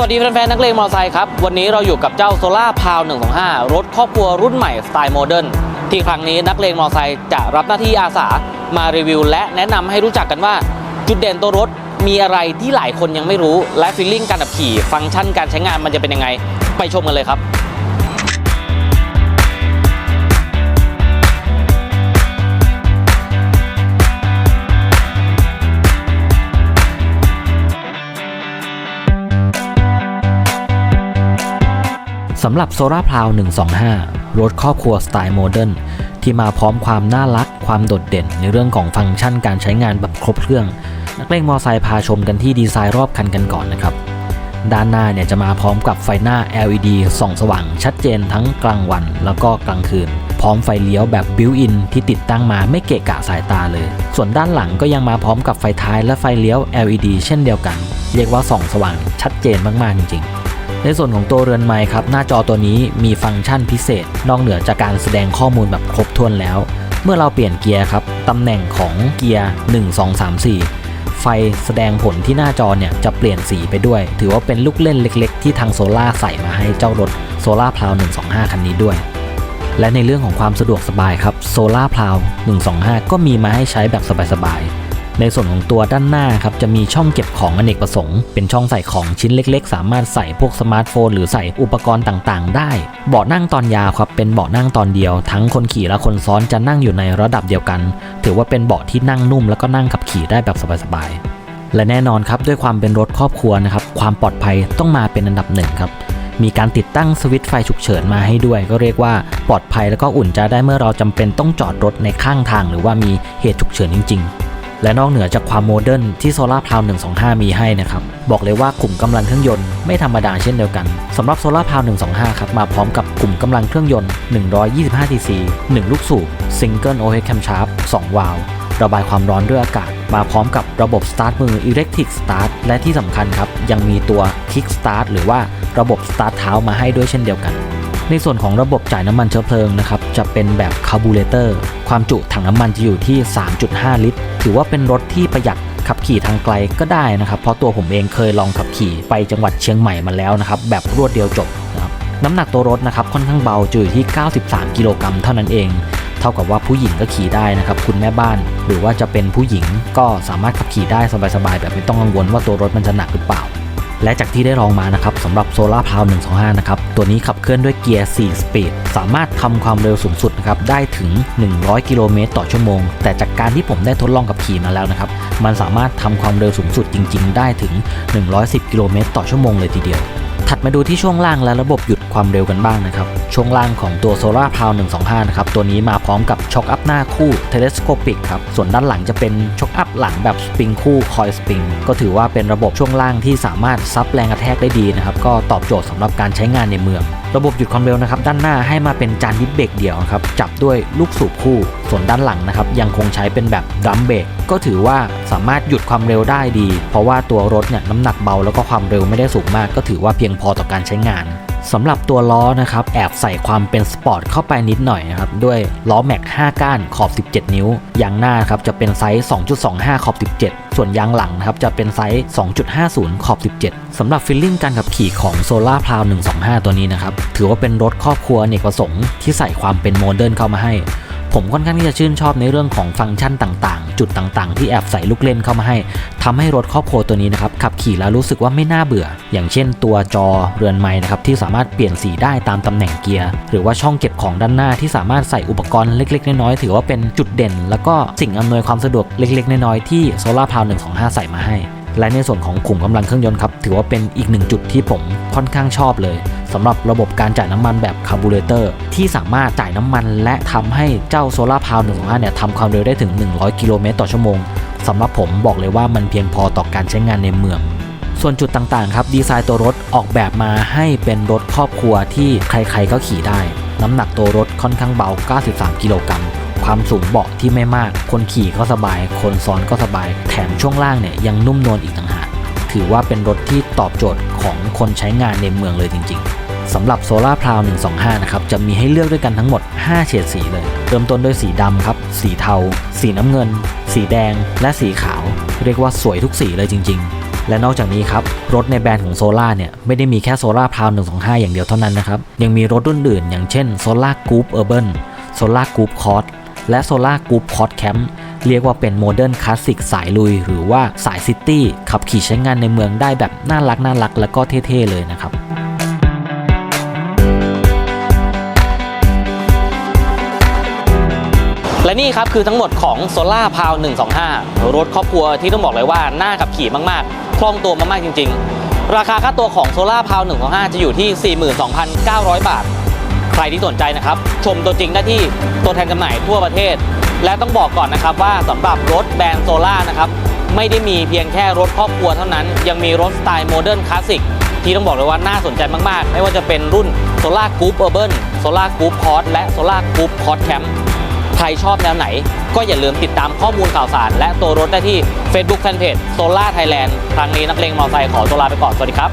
สวัสดีแฟนๆนักเลงมอเตอร์ไซค์ครับ วันนี้เราอยู่กับเจ้าโซล่าพาว125 รถครอบครัวรุ่นใหม่สไตล์โมเดิร์นที่ครั้งนี้นักเลงมอเตอร์ไซค์จะรับหน้าที่อาสามารีวิว และแนะนำให้รู้จักกันว่า จุดเด่นตัวรถมีอะไรที่หลายคนยังไม่รู้ และฟีลลิ่งการขับขี่ ฟังก์ชันการใช้งานมันจะเป็นยังไง ไปชมกันเลยครับ หรับ Solar p l o w 125 รถครอบครัวสไตล์โมเดิร์นที่มาพร้อมความน่ารัก ความโดดเด่นในเรื่องของฟังก์ชันการใช้งานแบบครบเครื่อง นักเล่นมอไซค์พาชมกันที่ดีไซน์รอบคันกันก่อนนะครับ ด้านหน้าเนี่ยจะมาพร้อมกับไฟหน้า LED ส่องสว่างชัดเจนทั้งกลางวันแล้วก็กลางคืน พร้อมไฟเลี้ยวแบบบิวอินที่ติดตั้งมาไม่เกะกะสายตาเลย ส่วนด้านหลังก็ยังมาพร้อมกับไฟท้ายและไฟเลี้ยว LED เช่นเดียวกัน เรียกว่าส่องสว่างชัดเจนมากๆจริงๆ ในส่วนของตัวเรือนไม้ครับหน้าจอตัวนี้มีฟังก์ชันพิเศษ นอกเหนือจากการแสดงข้อมูลแบบครบถ้วนแล้ว เมื่อเราเปลี่ยนเกียร์ครับตำแหน่งของเกียร์ 1 2 3 4ไฟแสดงผลที่หน้าจอเนี่ยจะเปลี่ยนสีไปด้วย ถือว่าเป็นลูกเล่นเล็กๆ ที่ทางโซล่าใส่มาให้เจ้ารถ Solar p l o w 125 คันนี้ด้วย และในเรื่องของความสะดวกสบายครับ Solar p l o w 125 ก็มีมาให้ใช้แบบสบายๆ ในส่วนของตัวด้านหน้าครับจะมีช่องเก็บของอเนกประสงค์ เป็นช่องใส่ของชิ้นเล็ก ๆ สามารถใส่พวกสมาร์ทโฟนหรือใส่อุปกรณ์ต่างๆ ได้ เบาะนั่งตอนยาวครับเป็นเบาะนั่งตอนเดียว ทั้งคนขี่และคนซ้อนจะนั่งอยู่ในระดับเดียวกัน ถือว่าเป็นเบาะที่นั่งนุ่มแล้วก็นั่งขับขี่ได้แบบสบายๆ และแน่นอนครับด้วยความเป็นรถครอบครัวนะครับความปลอดภัยต้องมาเป็นอันดับหนึ่งครับมีการติดตั้งสวิตช์ไฟฉุกเฉินมาให้ด้วย ก็เรียกว่าปลอดภัยแล้วก็อุ่นใจได้เมื่อเราจำเป็นต้องจอดรถในข้างทาง หรือว่ามีเหตุฉุกเฉินจริง ๆ และนอกเหนือจากความโมเดิร์นที่ Solar p l o w 125 มีให้นะครับ บอกเลยว่าขุมกำลังเครื่องยนต์ไม่ธรรมดาเช่นเดียวกันสำหรับ Solar p l o w 125 ครับมาพร้อมกับกลุ่มกำลังเครื่องยนต์125 cc 1 ลูกสูบ Single OH Camshaft 2วาล์วระบายความร้อนด้วยอากาศ มาพร้อมกับระบบสตาร์ทมือ Electric Start และที่สำคัญครับยังมีตัว Kick Start หรือว่าระบบสตาร์ทเท้ามาให้ด้วยเช่นเดียวกัน ในส่วนของระบบจ่ายน้ำมันเชื้อเพลิงนะครับจะเป็นแบบคาร์บูเรเตอร์ความจุถังน้ำมันจะอยู่ที่ 3.5 ลิตร ถือว่าเป็นรถที่ประหยัดขับขี่ทางไกลก็ได้นะครับเพราะตัวผมเองเคยลองขับขี่ไปจังหวัดเชียงใหม่มาแล้วนะครับแบบรวดเดียวจบนะครับน้ำหนักตัวรถนะครับค่อนข้างเบาจะอยู่ที่ 93 กิโลกรัมเท่านั้นเอง เท่ากับว่าผู้หญิงก็ขี่ได้นะครับคุณแม่บ้าน หรือว่าจะเป็นผู้หญิงก็สามารถขับขี่ได้สบายๆแบบไม่ต้องกังวลว่าตัวรถมันจะหนักหรือเปล่า และจากที่ได้ลองมานะครับสำหรับโซลาร์พาว125 นะครับ ตัวนี้ขับเคลื่อนด้วยเกียร์ 4 สปีด สามารถทำความเร็วสูงสุดนะครับได้ถึง 100 กิโลเมตรต่อชั่วโมง แต่จากการที่ผมได้ทดลองกับขี่มาแล้วนะครับ มันสามารถทำความเร็วสูงสุดจริง ๆ ได้ถึง 110 กิโลเมตรต่อชั่วโมงเลยทีเดียว ถัดมาดูที่ช่วงล่างและระบบหยุดความเร็วกันบ้างนะครับ ช่วงล่างของตัว Solar p l o w 125 นะครับ ตัวนี้มาพร้อมกับช็อคอัพหน้าคู่ Telescopic ครับ ส่วนด้านหลังจะเป็นช็อคอัพหลังแบบสปริงคู่คอยสปริงก็ถือว่าเป็นระบบช่วงล่างที่สามารถซับแรงกระแทกได้ดีนะครับ ก็ตอบโจทย์สำหรับการใช้งานในเมือง ระบบหยุดความเร็วนะครับ ด้านหน้าให้มาเป็นจานดิสเบรกเดี่ยวครับ จับด้วยลูกสูบคู่ ส่วนด้านหลังนะครับยังคงใช้เป็นแบบดัมเบรกก็ถือว่าสามารถหยุดความเร็วได้ดี เพราะว่าตัวรถเนี่ยน้ำหนักเบาแล้วก็ความเร็วไม่ได้สูงมาก ก็ถือว่าเพียงพอต่อการใช้งาน สำหรับตัวล้อนะครับแอบใส่ความเป็นสปอร์ตเข้าไปนิดหน่อยนะครับด้วยล้อแม็ก 5 ก้านขอบ 17 นิ้วยางหน้าครับจะเป็นไซส์ 2.25 ขอบ 17 ส่วนยางหลังนะครับจะเป็นไซส์ 2.50 ขอบ 17สำหรับฟีลลิ่งการขับขี่ของ Solar p l o w 125 ตัวนี้นะครับถือว่าเป็นรถครอบครัวเนกประสงค์ที่ใส่ความเป็นโมเดิร์นเข้ามาให้ ผมค่อนข้างที่จะชื่นชอบในเรื่องของฟังก์ชันต่าง จุดต่างๆ ที่แอบใส่ลูกเล่นเข้ามาให้ทำให้รถครอบครัวตัวนี้นะครับขับขี่แล้วรู้สึกว่าไม่น่าเบื่อ อย่างเช่นตัวจอเรือนไม้นะครับที่สามารถเปลี่ยนสีได้ตามตำแหน่งเกียร์ หรือว่าช่องเก็บของด้านหน้าที่สามารถใส่อุปกรณ์เล็ก ๆ น้อยๆถือว่าเป็นจุดเด่น แล้วก็สิ่งอำนวยความสะดวกเล็ก ๆ น้อยๆที่ Solar p l o w 125 ใส่มาให้และในส่วนของขุมกำลังเครื่องยนต์ครับถือว่าเป็นอีกหนึ่งจุดที่ผมค่อนข้างชอบเลย สำหรับระบบการจ่ายน้ำมันแบบคาร์บูเรเตอร์ที่สามารถจ่ายน้ำมัน และทำให้เจ้า Solar p l o w 125เนี่ยทำความเร็วได้ถึง 100 กิโลเมตรต่อชั่วโมงสำหรับผมบอกเลยว่ามันเพียงพอต่อการใช้งานในเมืองส่วนจุดต่างๆ ครับ ดีไซน์ตัวรถออกแบบมาให้เป็นรถครอบครัวที่ใครๆก็ขี่ได้ น้ำหนักตัวรถค่อนข้างเบา 93 กิโลกรัม ความสูงเบาะที่ไม่มาก คนขี่ก็สบาย คนซ้อนก็สบาย แถมช่วงล่างเนี่ยยังนุ่มนวลอีกต่างหาก ถือว่าเป็นรถที่ตอบโจทย์ของคนใช้งานในเมืองเลยจริง ๆ สำหรับ Solar p l o w 125 นะครับ จะมีให้เลือกด้วยกันทั้งหมด 5 เฉดสีเลย เริ่มต้นด้วยสีดำครับ สีเทา สีน้ำเงิน สีแดง และสีขาว เรียกว่าสวยทุกสีเลยจริง ๆ และนอกจากนี้ครับ รถในแบรนด์ของโซล่าเนี่ย ไม่ได้มีแค่โซล่าพาว125 อย่างเดียวเท่านั้นนะครับ ยังมีรถรุ่นอื่น อย่างเช่นโซล่ากรุ๊ปเออร์เบิร์นโซล่ากรุ๊ปคอร์และโซล่ากรุ๊ปคอร์แคมป์เรียกว่าเป็นโมเดิร์นคลาสสิกสายลุย หรือว่าสายซิตี้ขับขี่ใช้งานในเมืองได้แบบน่ารักน่ารักแล้วก็เท่ๆเลยนะครับ และนี่ครับคือทั้งหมดของ Solar p o w 125 รถครอบครัวที่ต้องบอกเลยว่าน่าขับขี่มากๆ คล่องตัวมากๆจริง ๆ ราคาค่าตัวของ Solar p o w 125 จะอยู่ที่ 42,900 บาท ใครที่สนใจนะครับ ชมตัวจริงได้ที่ตัวแทนจำหน่ายทั่วประเทศ และต้องบอกก่อนนะครับว่าสำหรับรถแบรนด์โซล่านะครับไม่ได้มีเพียงแค่รถครอบครัวเท่านั้น ยังมีรถสไตล์โมเดิร์นคลาสสิกที่ต้องบอกเลยว่าน่าสนใจมากๆ ไม่ว่าจะเป็นรุ่น Solar Group Urban Solar Group c o r s และ Solar Group c o r s Camp ใครชอบแนวไหน ก็อย่าลืมติดตามข้อมูลข่าวสาร และตัวรถได้ที่ Facebook Fanpage Solar Thailand ครั้งนี้นักเลงมอเตอร์ไซค์ขอตัวลาไปก่อน สวัสดีครับ